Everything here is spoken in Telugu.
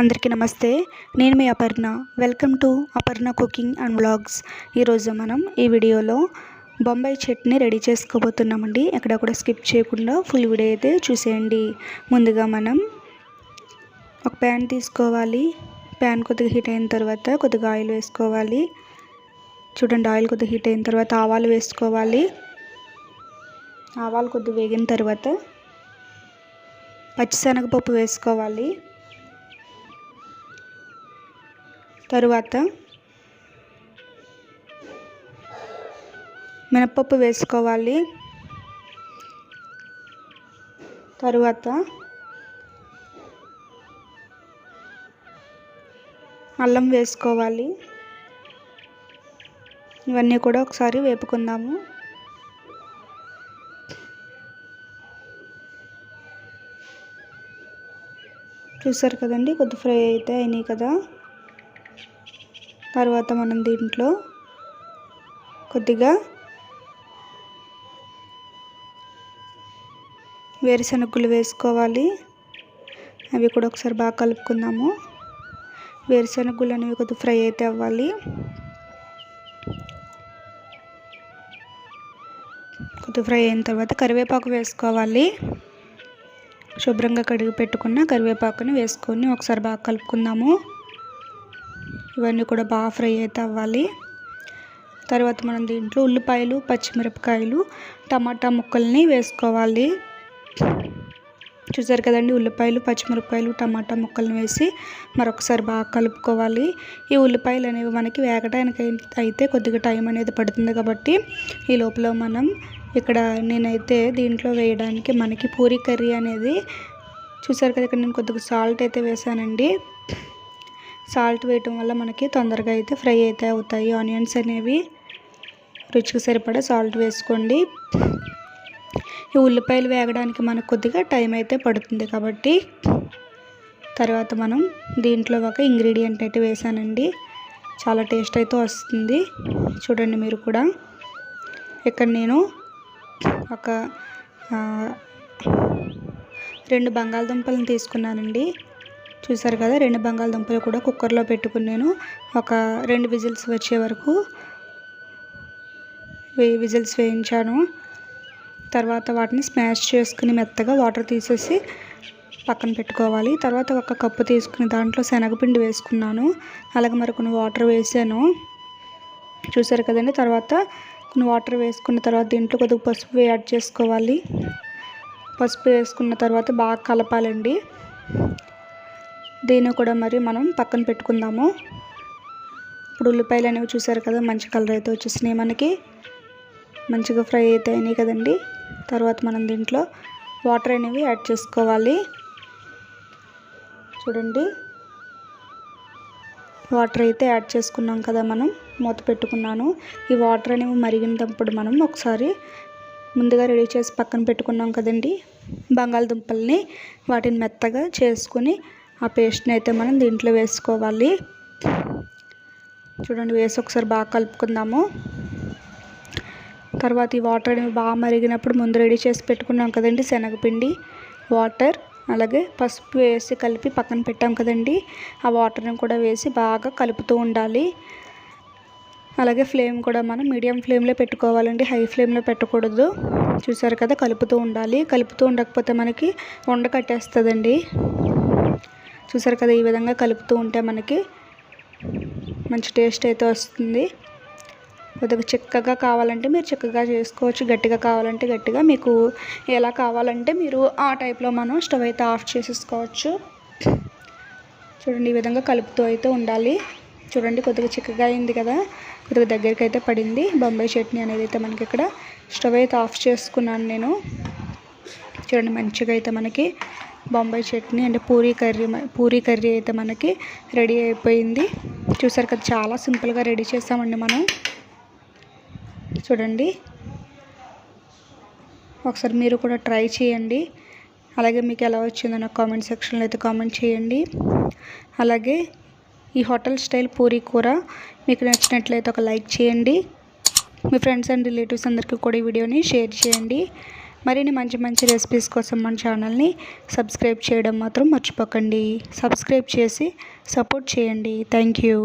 అందరికీ నమస్తే. నేను మీ Aparna. Welcome to Aparna cooking and vlogs. ఈరోజు మనం ఈ వీడియోలో బొంబాయి చట్నీ రెడీ చేసుకోబోతున్నామండి. ఎక్కడ కూడా స్కిప్ చేయకుండా ఫుల్ వీడియో అయితే చూసేయండి. ముందుగా మనం ఒక ప్యాన్ తీసుకోవాలి. ప్యాన్ కొద్దిగా హీట్ అయిన తర్వాత కొద్దిగా ఆయిల్ వేసుకోవాలి. చూడండి ఆయిల్ కొద్దిగా హీట్ అయిన తర్వాత ఆవాలు వేసుకోవాలి. ఆవాలు కొద్దిగా వేగిన తర్వాత పచ్చిశనగపప్పు వేసుకోవాలి. తరువాత మినపప్పు వేసుకోవాలి. తరువాత అల్లం వేసుకోవాలి. ఇవన్నీ కూడా ఒకసారి వేపుకుందాము. చూసారు కదండి కొద్ది ఫ్రై అయితే అయినాయి కదా. తర్వాత మనం దీంట్లో కొద్దిగా వేరుశనగలు వేసుకోవాలి. అవి కూడా ఒకసారి బాగా కలుపుకుందాము. వేరుశనగలు అనేవి కొద్దిగా ఫ్రై అయితే అవ్వాలి. కొద్దిగా ఫ్రై అయిన తర్వాత కరివేపాకు వేసుకోవాలి. శుభ్రంగా కడిగి పెట్టుకున్న కరివేపాకుని వేసుకొని ఒకసారి బాగా కలుపుకుందాము. ఇవన్నీ కూడా బాగా ఫ్రై అయితే అవ్వాలి. తర్వాత మనం దీంట్లో ఉల్లిపాయలు పచ్చిమిరపకాయలు టమాటా ముక్కల్ని వేసుకోవాలి. చూసారు కదండి? ఉల్లిపాయలు పచ్చిమిరపకాయలు టమాటా ముక్కల్ని వేసి మరొకసారి బాగా కలుపుకోవాలి. ఈ ఉల్లిపాయలు అనేవి మనకి వేగడానికి అయితే కొద్దిగా టైం అనేది పడుతుంది కాబట్టి ఈ లోపల మనం ఇక్కడ నేనైతే దీంట్లో వేయడానికి మనకి పూరీ కర్రీ అనేది చూసారు కదా? ఇక్కడ నేను కొద్దిగా సాల్ట్ అయితే వేసానండి. సాల్ట్ వేయటం వల్ల మనకి తొందరగా అయితే ఫ్రై అయితే అవుతాయి. ఆనియన్స్ అనేవి రుచికి సరిపడా సాల్ట్ వేసుకోండి. ఈ ఉల్లిపాయలు వేగడానికి మనకు కొద్దిగా టైం అయితే పడుతుంది కాబట్టి తర్వాత మనం దీంట్లో ఒక ఇంగ్రీడియంట్ అయితే వేసానండి. చాలా టేస్ట్ అయితే వస్తుంది. చూడండి మీరు కూడా. ఇక్కడ నేను ఒక రెండు బంగాళదుంపలను తీసుకున్నానండి. చూసారు కదా రెండు బంగాళదుంపలు కూడా కుక్కర్లో పెట్టుకుని నేను ఒక రెండు విజిల్స్ వచ్చే వరకు విజిల్స్ వేయించాను. తర్వాత వాటిని స్మాష్ చేసుకుని మెత్తగా వాటర్ తీసేసి పక్కన పెట్టుకోవాలి. తర్వాత ఒక కప్పు తీసుకుని దాంట్లో శనగపిండి వేసుకున్నాను. అలాగే మరి కొన్ని వాటర్ వేసాను. చూసారు కదండి తర్వాత కొన్ని వాటర్ వేసుకున్న తర్వాత దీంట్లో కొద్దిగా పసుపు యాడ్ చేసుకోవాలి. పసుపు వేసుకున్న తర్వాత బాగా కలపాలండి. దీన్ని కూడా మరి మనం పక్కన పెట్టుకుందాము. ఇప్పుడు ఉల్లిపాయలు అనేవి చూసారు కదా మంచి కలర్ అయితే వచ్చేసినాయి మనకి. మంచిగా ఫ్రై అయితే అయినాయి కదండి. తర్వాత మనం దీంట్లో వాటర్ అనేవి యాడ్ చేసుకోవాలి. చూడండి. వాటర్ అయితే యాడ్ చేసుకున్నాం కదా మనం మూత పెట్టుకున్నాను. ఈ వాటర్ అనేవి మరిగినప్పుడు మనం ఒకసారి ముందుగా రెడీ చేసి పక్కన పెట్టుకున్నాం కదండి. బంగాళదుంపల్ని వాటిని మెత్తగా చేసుకుని ఆ పేస్ట్ని అయితే మనం దీంట్లో వేసుకోవాలి. చూడండి వేసి ఒకసారి బాగా కలుపుకుందాము. తర్వాత ఈ వాటర్ అనేవి బాగా మరిగినప్పుడు ముందు రెడీ చేసి పెట్టుకున్నాం కదండి శనగపిండి వాటర్ అలాగే పసుపు వేసి కలిపి పక్కన పెట్టాం కదండి. ఆ వాటర్ని కూడా వేసి బాగా కలుపుతూ ఉండాలి. అలాగే ఫ్లేమ్ కూడా మనం మీడియం ఫ్లేమ్లో పెట్టుకోవాలండి హై ఫ్లేమ్లో పెట్టకూడదు. చూసారు కదా కలుపుతూ ఉండాలి. కలుపుతూ ఉండకపోతే మనకి వండ కట్టేస్తుందండి. చూసారు కదా ఈ విధంగా కలుపుతూ ఉంటే మనకి మంచి టేస్ట్ అయితే వస్తుంది. కొద్దిగా చిక్కగా కావాలంటే మీరు చిక్కగా చేసుకోవచ్చు గట్టిగా కావాలంటే గట్టిగా. మీకు ఎలా కావాలంటే మీరు ఆ టైప్లో మనం స్టవ్ అయితే ఆఫ్ చేసేసుకోవచ్చు. చూడండి ఈ విధంగా కలుపుతూ అయితే ఉండాలి. చూడండి కొద్దిగా చిక్కగా అయింది కదా కొద్దిగా దగ్గరికి అయితే పడింది. బొంబాయి చట్నీ అనేది అయితే మనకి ఇక్కడ స్టవ్ అయితే ఆఫ్ చేసుకున్నాను నేను. చూడండి మంచిగా అయితే మనకి బొంబాయి చట్నీ అంటే పూరీ కర్రీ పూరీ కర్రీ అయితే మనకి రెడీ అయిపోయింది. చూసారు కదా చాలా సింపుల్గా రెడీ చేస్తామండి మనం. చూడండి. ఒకసారి మీరు కూడా ట్రై చేయండి. అలాగే మీకు ఎలా వచ్చిందో నాకు కామెంట్ సెక్షన్లో అయితే కామెంట్ చేయండి. అలాగే ఈ హోటల్ స్టైల్ పూరీ కూర మీకు నచ్చినట్లయితే ఒక లైక్ చేయండి. మీ ఫ్రెండ్స్ అండ్ రిలేటివ్స్ అందరికీ కూడా ఈ వీడియోని షేర్ చేయండి. మరిన్ని మంచి మంచి రెసిపీస్ కోసం మన ఛానల్ని సబ్స్క్రైబ్ చేయడం మాత్రం మర్చిపోకండి. సబ్స్క్రైబ్ చేసి సపోర్ట్ చేయండి. Thank you